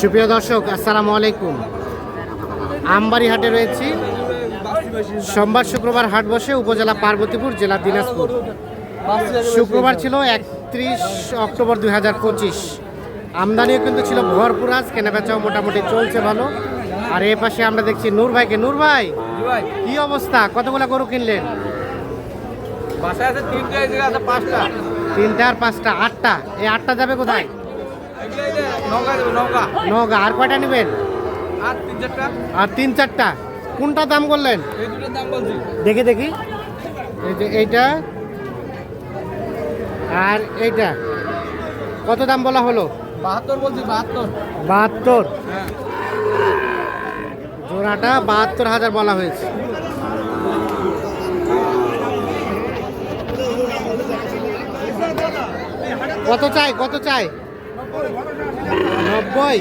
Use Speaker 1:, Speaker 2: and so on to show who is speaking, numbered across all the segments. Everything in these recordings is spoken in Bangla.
Speaker 1: সুপ্রিয় দর্শক আসসালামু আলাইকুম। আমবাড়ি হাটে রয়েছি। সোমবার শুক্রবার হাট বসে উপজেলা পার্বতীপুর জেলা দিনাজপুর। শুক্রবার ছিল একত্রিশ অক্টোবর দুই হাজার পঁচিশ। আমদানিও কিন্তু ছিল ভরপুর আজ কেনাবেচাও মোটামুটি চলছে ভালো। আর এ পাশে আমরা দেখছি নূর ভাইকে। নূর ভাই কি অবস্থা? কতগুলো গরু কিনলেন?
Speaker 2: তিনটা
Speaker 1: আর পাঁচটা আটটা। এই আটটা যাবে কোথায়? নগা আর কয়টা নেবেন?
Speaker 2: আর তিন চারটা।
Speaker 1: আর তিন চারটা। কোনটা দাম করলেন? দেখি দেখি। এই যে এইটা আর এইটা। কত দাম বলা হলো?
Speaker 2: বাহাত্তর বলছি বাহাত্তর।
Speaker 1: বাহাত্তর।
Speaker 2: হ্যাঁ।
Speaker 1: জোড়াটা বাহাত্তর হাজার বলা হয়েছে। কত চাই কত চাই? নব্বই?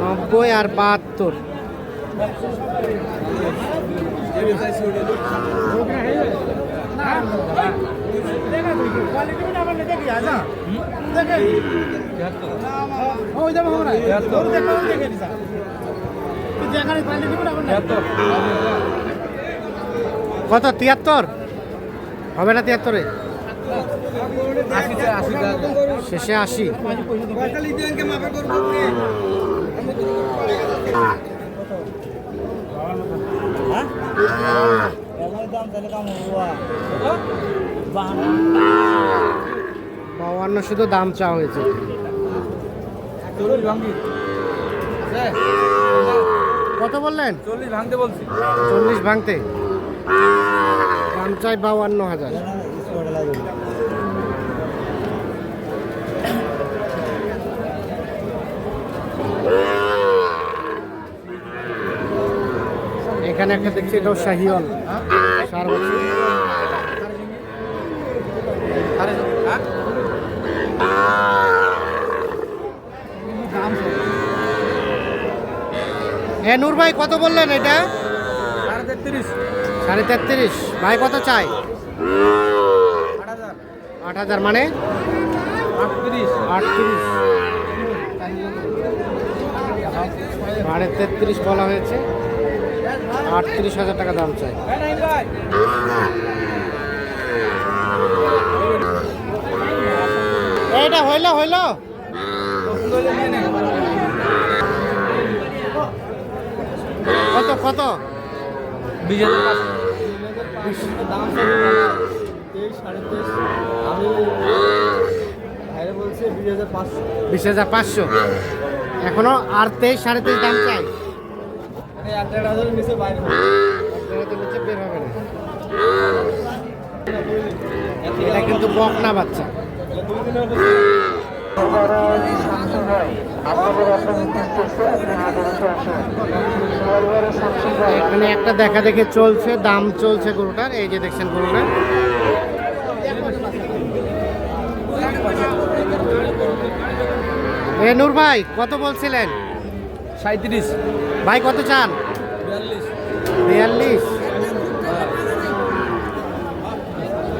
Speaker 1: নব্বই আর বাহাত্তর। কত? তিয়াত্তর? হবে না তিয়াত্তরে? শেষে আশি। বাউান্ন শুধু দাম চাওয়া হয়েছে। কত বললেন?
Speaker 2: চল্লিশ ভাঙতে বলছি।
Speaker 1: চল্লিশ ভাঙতে। দাম চাই বাউান্ন হাজার। এখানে একটা দেখছি এটাও শাহিওয়াল সার বছর
Speaker 2: হ্যাঁ?
Speaker 1: নূর ভাই কত বললেন এটা?
Speaker 2: সাড়ে তেত্রিশ।
Speaker 1: সাড়ে তেত্রিশ। ভাই কত চাই?
Speaker 2: আট হাজার
Speaker 1: মানে?
Speaker 2: আটত্রিশ।
Speaker 1: সাড়ে তেত্রিশ বলা হয়েছে। আটত্রিশ হাজার টাকা দাম চাই। এটা হইল হইল। কত কত?
Speaker 2: বিশ। তেইশ সাড়ে তেইশ। আমি ভাইরা বলছে বিশ হাজার পাঁচশো।
Speaker 1: বিশ হাজার পাঁচশো। এখনও আর তেইশ সাড়ে তেইশ দাম চাই।
Speaker 2: এক দেড় হাজারের নিচে বাইরে।
Speaker 1: নিচে বের হবে না এটা কিন্তু বকনা বাচ্চা।
Speaker 2: দুই দিনের
Speaker 1: এখানে একটা দেখা দেখে চলছে দাম চলছে গরুটার। এই যে দেখছেন গরুটা। এ নূর ভাই কত বলছিলেন?
Speaker 2: সাঁত্রিশ
Speaker 1: ভাই কত চান?
Speaker 2: বিয়াল্লিশ।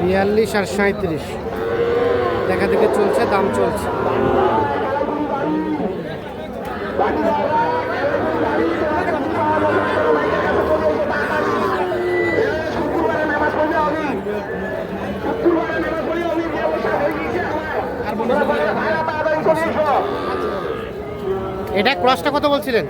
Speaker 1: বিয়াল্লিশ। আর সাঁত্রিশ দেখা দেখে চলছে দাম চলছে। এটা ক্রসটা কত বলছিলেন?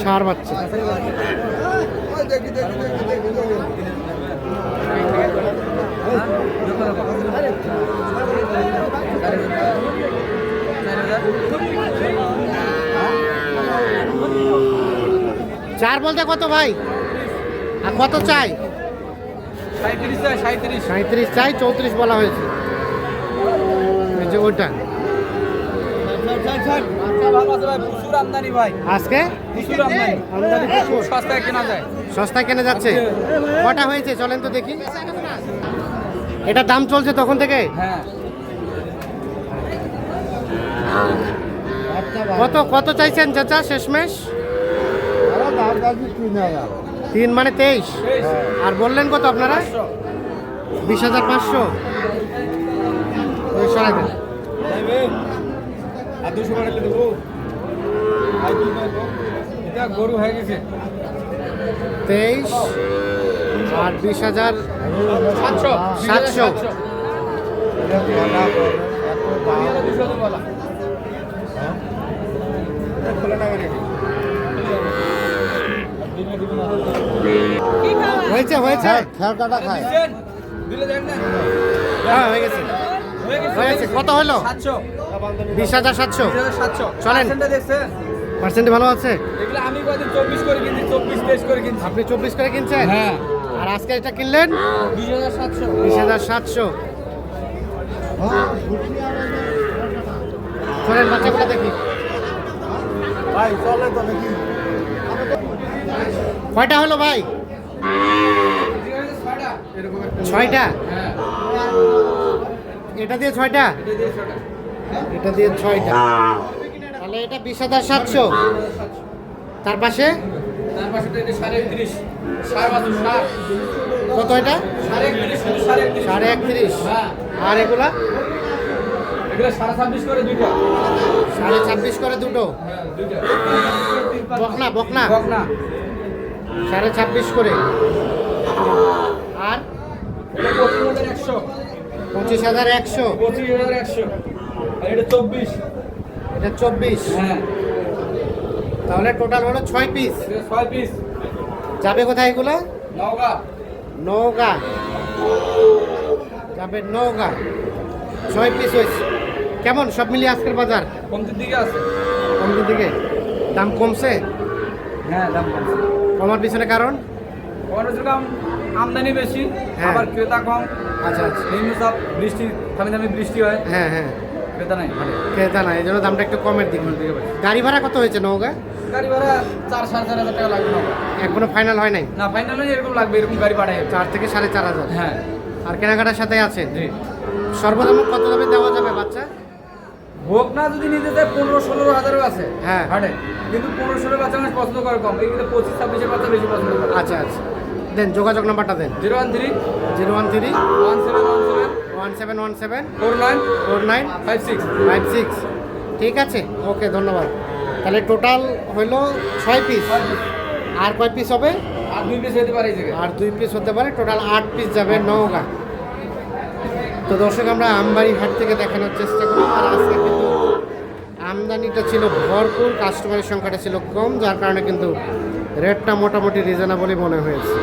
Speaker 1: সার বাচ্চা। চার বলতে কত ভাই? আর কত চাই?
Speaker 2: সাঁত্রিশ চাই
Speaker 1: চৌত্রিশ বলা হয়েছে। এই যে ওটা আজকে।
Speaker 2: সস্তায় কেনা যায়।
Speaker 1: সস্তায় কেনা যাচ্ছে? কটা হয়েছে? চলেন তো দেখি। এটা দাম চলছে তখন থেকে?
Speaker 2: হ্যাঁ।
Speaker 1: কত কত চাইছেন চাচা? শেষমেশ? তিন মানে তেইশ। আর বললেন কত আপনারা? বিশ হাজার পাঁচশো। সরাই দেন।
Speaker 2: টাকা গরু হয়ে গেছে।
Speaker 1: তেইশ আর বিশ হাজার
Speaker 2: সাতশো।
Speaker 1: সাতশো।
Speaker 2: দুশো বলা।
Speaker 1: হয়েছে হয়েছে?
Speaker 2: দিচ্ছেন? দিলে দেন
Speaker 1: হ্যাঁ হয়ে গেছে।
Speaker 2: হয়ে গেছে।
Speaker 1: কত হলো? বিশ হাজার সাতশো।
Speaker 2: সাতশো।
Speaker 1: চলেন। পার্সেন্ট ভালো আছে?
Speaker 2: আমি চব্বিশ করে কিনছি চব্বিশ তেইশ করে কিনছি।
Speaker 1: আপনি চব্বিশ করে কিনছেন?
Speaker 2: হ্যাঁ।
Speaker 1: আর আজকে এটা কিনলেন?
Speaker 2: বিশ হাজার সাতশো।
Speaker 1: বিশ হাজার সাতশো। চলেন বাচ্চাগুলো দেখি।
Speaker 3: ভাই চলে তো নাকি
Speaker 1: কয়টা হলো ভাই? ছয়টা? এটা দিয়ে ছয়টা?
Speaker 2: এটা দিয়ে
Speaker 1: ছয়টা। তাহলে এটা বিশ হাজার সাতশো। তার পাশে? কত এটা?
Speaker 2: সাড়ে একত্রিশ।
Speaker 1: আর এগুলা?
Speaker 2: সাড়ে ছাব্বিশ করে
Speaker 1: দুটো। বকনা বকনা।
Speaker 2: বকনা
Speaker 1: সাড়ে ছাব্বিশ করে। আর
Speaker 2: পঁচিশ হাজার একশো।
Speaker 1: পঁচিশ হাজার একশো
Speaker 2: এটা চব্বিশ।
Speaker 1: এটা চব্বিশ।
Speaker 2: হ্যাঁ।
Speaker 1: তাহলে টোটাল হলো ছয় পিস
Speaker 2: ছয় পিস
Speaker 1: যাবে কোথায় এগুলো?
Speaker 2: নওগাঁ।
Speaker 1: নৌকা যাবে নৌকা ছয় পিস হয়েছে। কেমন? সব মিলিয়ে আজকের বাজার?
Speaker 2: কমতির দিকে আছে।
Speaker 1: কমতির দিকে। দাম কমছে?
Speaker 2: হ্যাঁ দাম কমছে।
Speaker 1: কমার পিছনে কারণ?
Speaker 2: আমদানি বেশি
Speaker 1: হ্যাঁ।
Speaker 2: আবার ক্রেতা কম।
Speaker 1: আচ্ছা আচ্ছা।
Speaker 2: নিম্ন চাপ বৃষ্টি থামি থামি বৃষ্টি হয়।
Speaker 1: হ্যাঁ হ্যাঁ।
Speaker 2: ক্রেতা নাই। মানে
Speaker 1: ক্রেতা না এই জন্য দামটা একটু কমের দিকে। গাড়ি ভাড়া কত হয়েছে নৌকা
Speaker 2: গাড়ি ভাড়া চার সাড়ে চার হাজার টাকা লাগবে
Speaker 1: এখনও ফাইনাল হয় নাই?
Speaker 2: না ফাইনাল এরকম লাগবে এরকম গাড়ি পাঠায়
Speaker 1: চার থেকে সাড়ে চার হাজার?
Speaker 2: হ্যাঁ।
Speaker 1: আর কেনাকাটার সাথে আছে?
Speaker 2: জি।
Speaker 1: সর্বদাম কত দামে দেওয়া যাবে বাচ্চা?
Speaker 2: হোক না যদি নিতে চায় পনেরো ষোলো হাজারও আছে।
Speaker 1: হ্যাঁ।
Speaker 2: হাটে। কিন্তু পনেরো ষোলো বাচ্চা মানুষ পছন্দ করে কম। এই কিন্তু পঁচিশ ছাব্বিশের বাচ্চা বেশি পছন্দ করে।
Speaker 1: আচ্ছা আচ্ছা। দেন যোগাযোগ নাম্বারটা দেন।
Speaker 2: Zero one three.
Speaker 1: Zero one three.
Speaker 2: One seven one seven.
Speaker 1: One seven one seven.
Speaker 2: Four nine.
Speaker 1: Four nine.
Speaker 2: Five six.
Speaker 1: Five six. ঠিক আছে? ওকে ধন্যবাদ। তাহলে টোটাল হইল ছয় পিস। আর কয় পিস হবে?
Speaker 2: আর দুই পিস হতে পারে
Speaker 1: আর দুই পিস হতে পারে। টোটাল আট পিস যাবে নওগাঁ। তো দর্শক, আমরা আমবাড়ি হাট থেকে দেখানোর চেষ্টা করি আর আজকে কিন্তু আমদানিটা ছিল ভরপুর কাস্টমারের সংখ্যাটা ছিল কম, যার কারণে কিন্তু রেটটা মোটামুটি রিজনেবলই মনে হয়েছে।